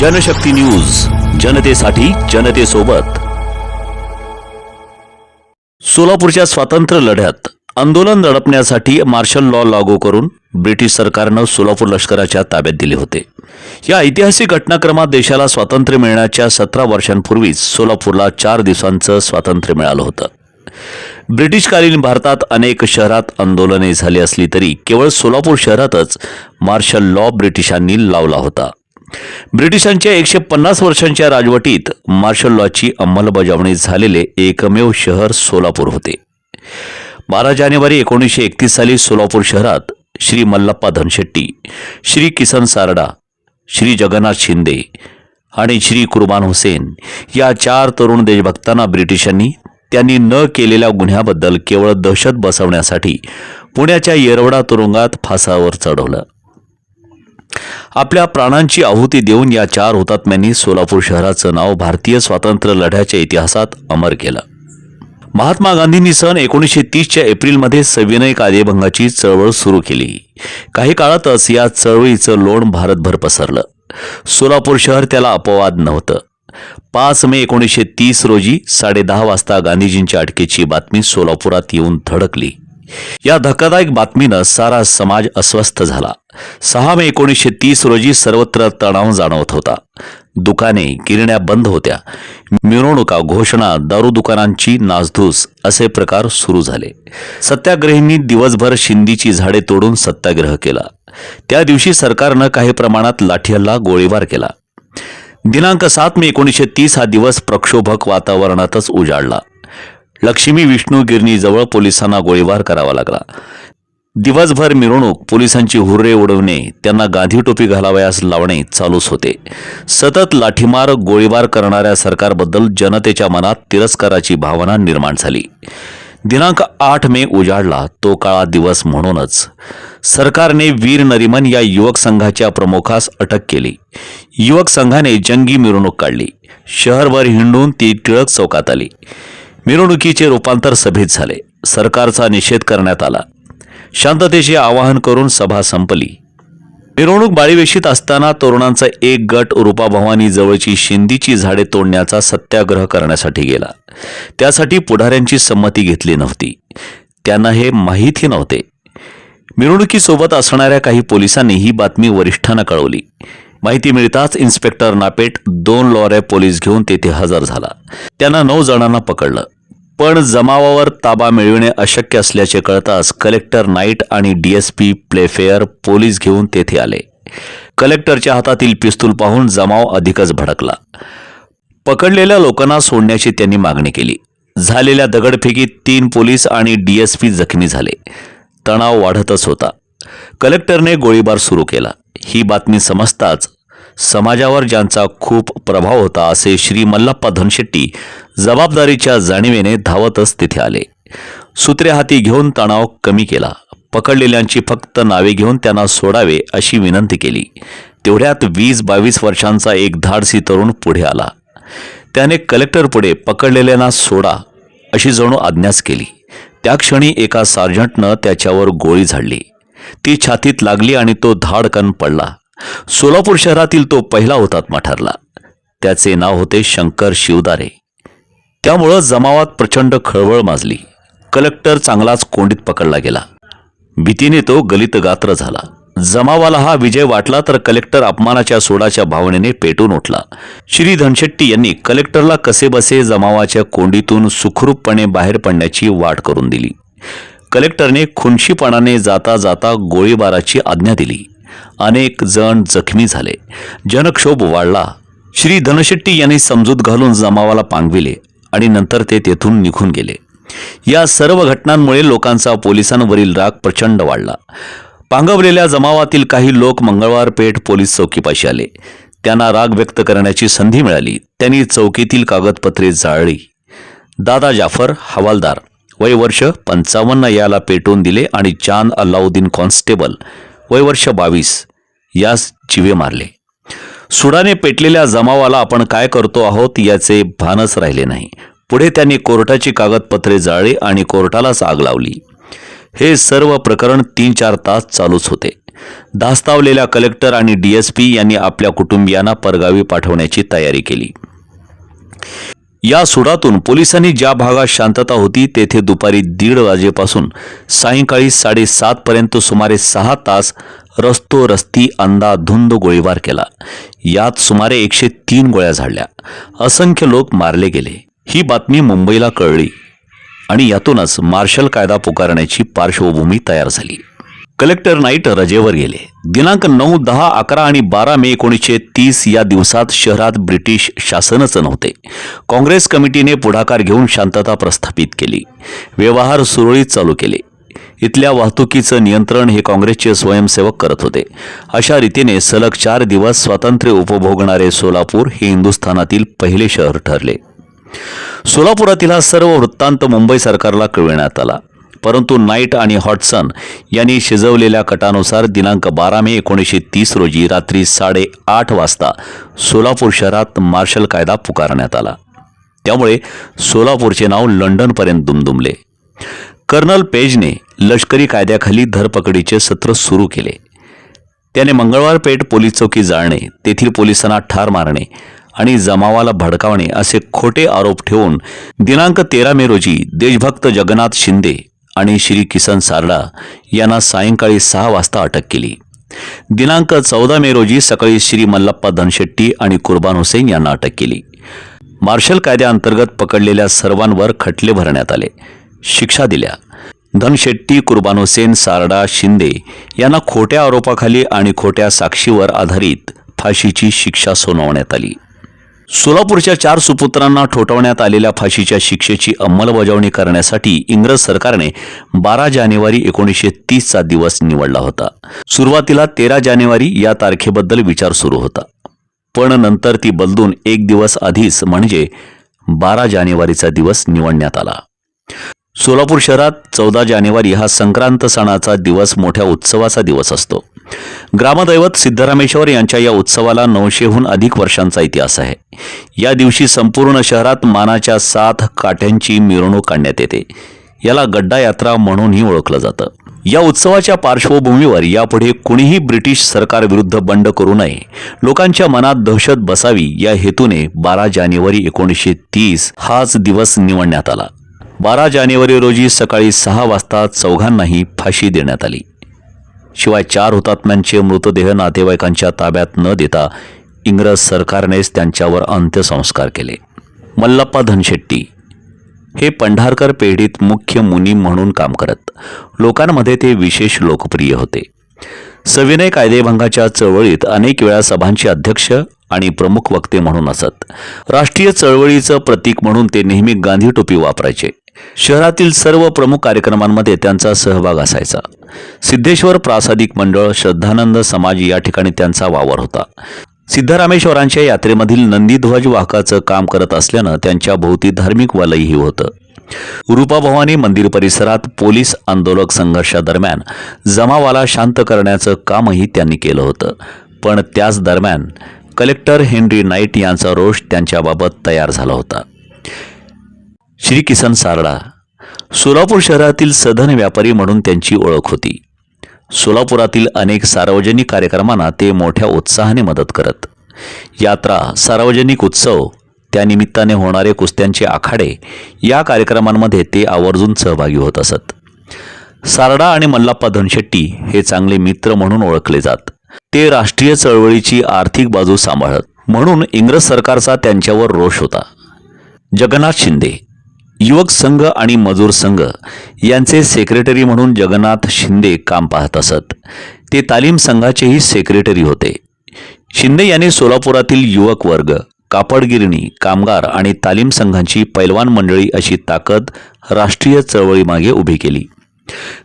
Janshakti news जनतेसाठी जनतेसोबत. सोलापूरच्या स्वातंत्र्य लढ्यात आंदोलन दडपण्यासाठी मार्शल लॉ लागू करून ब्रिटिश सरकारनं सोलापूर लष्कराच्या ताब्यात दिले होते. या ऐतिहासिक घटनाक्रमात देशाला स्वातंत्र्य मिळण्याच्या सतरा वर्षांपूर्वीच सोलापूरला चार दिवसांचं स्वातंत्र्य मिळालं होतं. ब्रिटिशकालीन भारतात अनेक शहरात आंदोलने झाली असली तरी केवळ सोलापूर शहरातच मार्शल लॉ ब्रिटिशांनी लावला होता. ब्रिटिशांच्या एकशे पन्नास वर्षांच्या राजवटीत मार्शल लॉची अंमलबजावणी झालेले एकमेव शहर सोलापूर होते. बारा जानेवारी एकोणीसशे एकतीस साली सोलापूर शहरात श्री मल्लप्पा धनशेट्टी श्री किसन सारडा श्री जगन्नाथ शिंदे आणि श्री कुर्बान हुसेन या चार तरुण देशभक्तांना ब्रिटिशांनी त्यांनी न केलेल्या गुन्ह्याबद्दल केवळ दहशत बसवण्यासाठी पुण्याच्या येरवडा तुरुंगात फासावर चढवलं. आपल्या प्राणांची आहुती देऊन या चार हुतात्म्यांनी सोलापूर शहराचं नाव भारतीय स्वातंत्र्य लढ्याच्या इतिहासात अमर केलं. महात्मा गांधींनी सन एकोणीसशे तीसच्या एप्रिलमध्ये सविनय कायदेभंगाची चळवळ सुरू केली. काही काळातच या चळवळीचं लोण भारतभर पसरलं. सोलापूर शहर त्याला अपवाद नव्हतं. पाच मे एकोणीसशे तीस रोजी साडेदहा वाजता गांधीजींच्या अटकेची बातमी सोलापुरात येऊन धडकली. या धक्कादायक बातमीनं सारा समाज अस्वस्थ झाला. सहा मे एकोणीसशे तीस रोजी सर्वत्र तणाव जाणवत होता. दुकाने गिरण्या बंद होत्या. मिरवणुका घोषणा दारू दुकानांची नासधूस असे प्रकार सुरू झाले. सत्याग्रहींनी दिवसभर शिंदीची झाडे तोडून सत्याग्रह केला. त्या दिवशी सरकारनं काही प्रमाणात लाठीहल्ला गोळीबार केला. दिनांक सात मे एकोणीसशे तीस हा दिवस प्रक्षोभक वातावरणातच उजाडला लक्ष्मी विष्णू गिरणीजवळ पोलिसांना गोळीबार करावा लागला. दिवसभर मिरवणूक पोलिसांची हुर्रे उडवणे त्यांना गांधी टोपी घालावयास लावणे चालूच होते. सतत लाठीमार गोळीबार करणाऱ्या सरकारबद्दल जनतेच्या मनात तिरस्काराची भावना निर्माण झाली. दिनांक आठ मे उजाडला तो काळा दिवस म्हणूनच. सरकारने वीर नरिमन या युवक संघाच्या प्रमुखास अटक केली. युवक संघाने जंगी मिरवणूक काढली. शहरभर हिंडून ती टिळक चौकात आली. मिरवणुकीचे रूपांतर सभेत झाले. सरकारचा निषेध करण्यात आला. शांततेचे आवाहन करून सभा संपली. मिरवणूक बाळीवेशीत असताना तरुणांचा एक गट रूपाभवानी जवळची शिंदीची झाडे तोडण्याचा सत्याग्रह करण्यासाठी गेला. त्यासाठी पुढाऱ्यांची संमती घेतली नव्हती. त्यांना हे माहीतही नव्हते. मिरवणुकीसोबत असणाऱ्या काही पोलिसांनी ही बातमी वरिष्ठांना कळवली. माहिती मिळताच इन्स्पेक्टर नापेट दोन लॉऱ्या पोलीस घेऊन तेथे हजर झाला. त्यांना नऊ जणांना पकडलं. पण जमावावर ताबा मिळविणे अशक्य असल्याचे कळताच कलेक्टर नाईट आणि डीएसपी प्लेफेअर पोलीस घेऊन तेथे आले. कलेक्टरच्या हातातील पिस्तूल पाहून जमाव अधिकच भडकला. पकडलेल्या लोकांना सोडण्याची त्यांनी मागणी केली. झालेल्या दगडफेकीत तीन पोलीस आणि डीएसपी जखमी झाले. तणाव वाढतच होता. कलेक्टरने गोळीबार सुरू केला. ही बातमी समजताच समाजावर ज्यांचा खूप प्रभाव होता असे श्री मल्लप्पा धनशेट्टी जबाबदारीच्या जाणीवेने धावतच तिथे आले. सूत्रे हाती घेऊन तणाव कमी केला. पकडलेल्यांची फक्त नावे घेऊन त्यांना सोडावे अशी विनंती केली. तेवढ्यात वीस बावीस वर्षांचा एक धाडसी तरुण पुढे आला. त्याने कलेक्टरपुढे पकडलेल्यांना सोडा अशी जणू आज्ञाच केली. त्या क्षणी एका सार्जंटनं त्याच्यावर गोळी झाडली. ती छातीत लागली आणि तो धाडकन पडला. सोलापूर शहरातील तो पहिला हुतात्मा ठरला. त्याचे नाव होते शंकर शिवदारे. त्यामुळं जमावात प्रचंड खळबळ माजली. कलेक्टर चांगलाच कोंडीत पकडला गेला. भीतीने तो गलित गात्र झाला. जमावाला हा विजय वाटला तर कलेक्टर अपमानाच्या सोडाच्या भावनेने पेटून उठला. श्री धनशेट्टी यांनी कलेक्टरला कसेबसे जमावाच्या कोंडीतून सुखरूपपणे बाहेर पडण्याची वाट करून दिली. कलेक्टरने खुनशीपणाने जाता जाता गोळीबाराची आज्ञा दिली. अनेक जण जखमी झाले. जनक्षोभ वाढला. श्री धनशेट्टी यांनी समजूत घालून जमावाला पांगविले आणि नंतर ते तेथून निघून गेले. या सर्व घटनांमुळे लोकांचा पोलिसांवरील राग प्रचंड वाढला. पांगवलेल्या जमावातील काही लोक मंगळवार पेठ पोलीस चौकीपाशी आले. त्यांना राग व्यक्त करण्याची संधी मिळाली. त्यांनी चौकीतील कागदपत्रे जाळली. दादा जाफर हवालदार. वय वर्ष पंचावन्न याला पेटवून दिले आणि चांद अल्लाउद्दीन कॉन्स्टेबल वय वर्ष बावीस. यास जिवे मारले. सुडाने पेटलेल्या जमावाला आपण काय करतो आहोत याचे भानच राहिले नाही. पुढे त्यांनी कोर्टाची कागदपत्रे जाळली आणि कोर्टालाच आग लावली. हे सर्व प्रकरण तीन चार तास चालूच होते. धास्तावलेल्या कलेक्टर आणि डीएसपी यांनी आपल्या कुटुंबियांना परगावी पाठवण्याची तयारी केली. या सुडातून पोलिसांनी ज्या भागात शांतता होती तेथे दुपारी दीड वाजेपासून सायंकाळी साडेसात पर्यंत सुमारे सहा तास रस्तो रस्ती अंदाधुंद गोळीबार केला. यात सुमारे एकशे तीन गोळ्या झाडल्या. असंख्य लोक मारले गेले. ही बातमी मुंबईला कळली आणि यातूनच मार्शल कायदा पुकारण्याची पार्श्वभूमी तयार झाली. कलेक्टर नाईट रजेवर गेले. दिनांक नऊ दहा अकरा आणि बारा मे एकोणीसशे तीस या दिवसात शहरात ब्रिटिश शासनच नव्हते. काँग्रेस कमिटीने पुढाकार घेऊन शांतता प्रस्थापित केली. व्यवहार सुरळीत चालू केले. इथल्या वाहतुकीचं नियंत्रण हे काँग्रेसचे स्वयंसेवक करत होते. अशा रीतीने सलग चार दिवस स्वातंत्र्य उपभोगणारे सोलापूर हे हिंदुस्थानातील पहिले शहर ठरले. सोलापुरातील हा सर्व वृत्तांत मुंबई सरकारला कळविण्यात आला. परंतु नाईट आणि हॉटसन यांनी शिजवलेल्या कटानुसार दिनांक बारा मे एकोणीसशे तीस रोजी रात्री साडेआठ वाजता सोलापूर शहरात मार्शल कायदा पुकारण्यात आला. त्यामुळे सोलापूरचे नाव लंडनपर्यंत दुमदुमले. कर्नल पेजने लष्करी कायद्याखाली धरपकडीचे सत्र सुरू केले. त्याने मंगळवार पेठ पोलीस चौकी जाळणे तेथील पोलिसांना ठार मारणे आणि जमावाला भडकावणे असे खोटे आरोप ठेवून दिनांक तेरा मे रोजी देशभक्त जगन्नाथ शिंदे आणि श्री किसन सारडा यांना सायंकाळी सहा वाजता अटक केली. दिनांक चौदा मे रोजी सकाळी श्री मल्लप्पा धनशेट्टी आणि कुर्बान हुसेन यांना अटक केली. मार्शल कायद्याअंतर्गत पकडलेल्या सर्वांवर खटले भरण्यात आले. शिक्षा दिल्या. धनशेट्टी कुर्बान हुसेन सारडा शिंदे यांना खोट्या आरोपाखाली आणि खोट्या साक्षीवर आधारित फाशीची शिक्षा सुनावण्यात आली. सोलापूरच्या चार सुपुत्रांना ठोठावण्यात आलेल्या फाशीच्या शिक्षेची अंमलबजावणी करण्यासाठी इंग्रज सरकारने बारा जानेवारी एकोणीसशे तीसचा दिवस निवडला होता. सुरुवातीला तेरा जानेवारी या तारखेबद्दल विचार सुरू होता. पण नंतर ती बदलून एक दिवस आधीच म्हणजे बारा जानेवारीचा दिवस निवडण्यात आला. सोलापूर शहरात चौदा जानेवारी हा संक्रांत सणाचा दिवस मोठ्या उत्सवाचा दिवस असतो. ग्रामदैवत सिद्धरामेश्वर यांच्या या उत्सवाला नऊशेहून अधिक वर्षांचा इतिहास आहे. या दिवशी संपूर्ण शहरात मानाच्या सात काठ्यांची मिरवणूक काढण्यात येते. याला गड्डा यात्रा म्हणूनही ओळखलं जातं. या उत्सवाच्या पार्श्वभूमीवर यापुढे कुणीही ब्रिटिश सरकारविरुद्ध बंड करू नये लोकांच्या मनात दहशत बसावी या हेतूने बारा जानेवारी एकोणीसशे तीस हाच दिवस निवडण्यात आला. बारा जानेवारी रोजी सकाळी सहा वाजता चौघांनाही फाशी देण्यात आली. शिवाय चार हुतात्म्यांचे मृतदेह नातेवाईकांच्या ताब्यात न देता इंग्रज सरकारनेच त्यांच्यावर अंत्यसंस्कार केले. मल्लप्पा धनशेट्टी हे पंढारकर पेढीत मुख्य मुनी म्हणून काम करत. लोकांमध्ये ते विशेष लोकप्रिय होते. सविनय कायदेभंगाच्या चळवळीत अनेक वेळा सभांचे अध्यक्ष आणि प्रमुख वक्ते म्हणून असत. राष्ट्रीय चळवळीचं प्रतीक म्हणून ते नेहमी गांधी टोपी वापरायचे. शहरातील सर्व प्रमुख कार्यक्रमांमध्ये त्यांचा सहभाग असायचा. सिद्धेश्वर प्रासादिक मंडळ श्रद्धानंद समाज या ठिकाणी त्यांचा वावर होता. सिद्धरामेश्वरांच्या यात्रेमधील नंदीध्वज वाहकाचं काम करत असल्यानं त्यांच्या भोवती धार्मिक वलयही होतं. रूपाभवानी मंदिर परिसरात पोलीस आंदोलक संघर्षादरम्यान जमावाला शांत करण्याचं कामही त्यांनी केलं होतं. पण त्याच दरम्यान कलेक्टर हेनरी नाईट यांचा रोष त्यांच्याबाबत तयार झाला होता. श्री किसन सारडा सोलापूर शहरातील सधन व्यापारी म्हणून त्यांची ओळख होती. सोलापुरातील अनेक सार्वजनिक कार्यक्रमांना ते मोठ्या उत्साहाने मदत करत. यात्रा सार्वजनिक उत्सव त्यानिमित्ताने होणारे कुस्त्यांचे आखाडे या कार्यक्रमांमध्ये ते आवर्जून सहभागी होत असत. सारडा आणि मल्लाप्पा धनशेट्टी हे चांगले मित्र म्हणून ओळखले जात. ते राष्ट्रीय चळवळीची आर्थिक बाजू सांभाळत म्हणून इंग्रज सरकारचा त्यांच्यावर रोष होता. जगन्नाथ शिंदे युवक संघ आणि मजूर संघ यांचे सेक्रेटरी म्हणून जगन्नाथ शिंदे काम पाहत असत. ते तालीम संघाचेही सेक्रेटरी होते. शिंदे यांनी सोलापुरातील युवक वर्ग कापडगिरणी कामगार आणि तालीम संघांची पैलवान मंडळी अशी ताकद राष्ट्रीय चळवळीमागे उभी केली.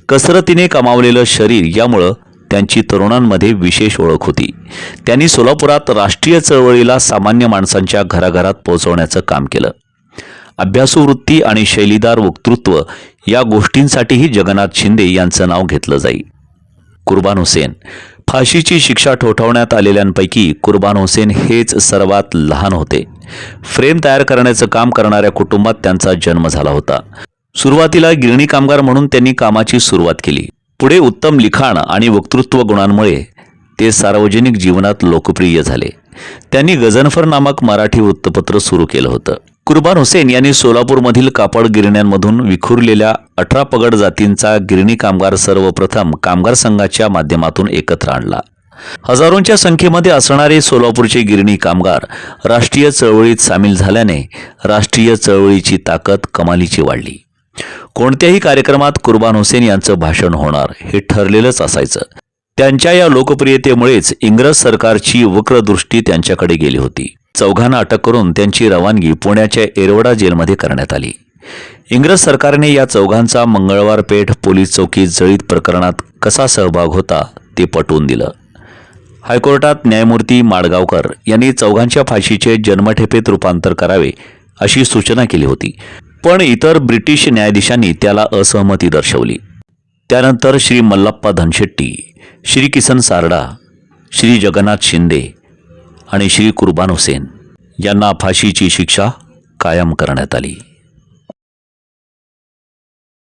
कसरतीने कमावलेलं शरीर यामुळं त्यांची तरुणांमध्ये विशेष ओळख होती. त्यांनी सोलापुरात राष्ट्रीय चळवळीला सामान्य माणसांच्या घराघरात पोहोचवण्याचं काम केलं. अभ्यासू वृत्ती आणि शैलीदार वक्तृत्व या गोष्टींसाठीही जगन्नाथ शिंदे यांचं नाव घेतलं जाईल कुर्बान हुसेन. फाशीची शिक्षा ठोठावण्यात आलेल्यांपैकी कुर्बान हुसेन हेच सर्वात लहान होते. फ्रेम तयार करण्याचं काम करणाऱ्या कुटुंबात त्यांचा जन्म झाला होता. सुरुवातीला गिरणी कामगार म्हणून त्यांनी कामाची सुरुवात केली. पुढे उत्तम लिखाण आणि वक्तृत्व गुणांमुळे ते सार्वजनिक जीवनात लोकप्रिय झाले. त्यांनी गझनफर नामक मराठी वृत्तपत्र सुरू केलं होतं. कुर्बान हुसेन यांनी सोलापूरमधील कापड गिरण्यांमधून विखुरलेल्या अठरा पगड जातींचा गिरणी कामगार सर्वप्रथम कामगार संघाच्या माध्यमातून एकत्र आणला. हजारोंच्या संख्येमध्ये असणारे सोलापूरचे गिरणी कामगार राष्ट्रीय चळवळीत सामील झाल्याने राष्ट्रीय चळवळीची ताकद कमालीची वाढली. कोणत्याही कार्यक्रमात कुर्बान हुसेन यांचं भाषण होणार हे ठरलेलंच असायचं. त्यांच्या या लोकप्रियतेमुळेच इंग्रज सरकारची वक्रदृष्टी त्यांच्याकडे गेली होती. चौघांना अटक करून त्यांची रवानगी पुण्याच्या एरवडा जेलमध्ये करण्यात आली. इंग्रज सरकारने या चौघांचा मंगळवार पेठ पोलीस चौकीत जळीत प्रकरणात कसा सहभाग होता ते पटवून दिलं. हायकोर्टात न्यायमूर्ती माडगावकर यांनी चौघांच्या फाशीचे जन्मठेपेत रूपांतर करावे अशी सूचना केली होती. पण इतर ब्रिटिश न्यायाधीशांनी त्याला असहमती दर्शवली. त्यानंतर श्री मल्लप्पा धनशेट्टी श्री किसन सारडा श्री जगन्नाथ शिंदे आणि श्री कुर्बान हुसेन यांना फाशीची शिक्षा कायम करण्यात आली.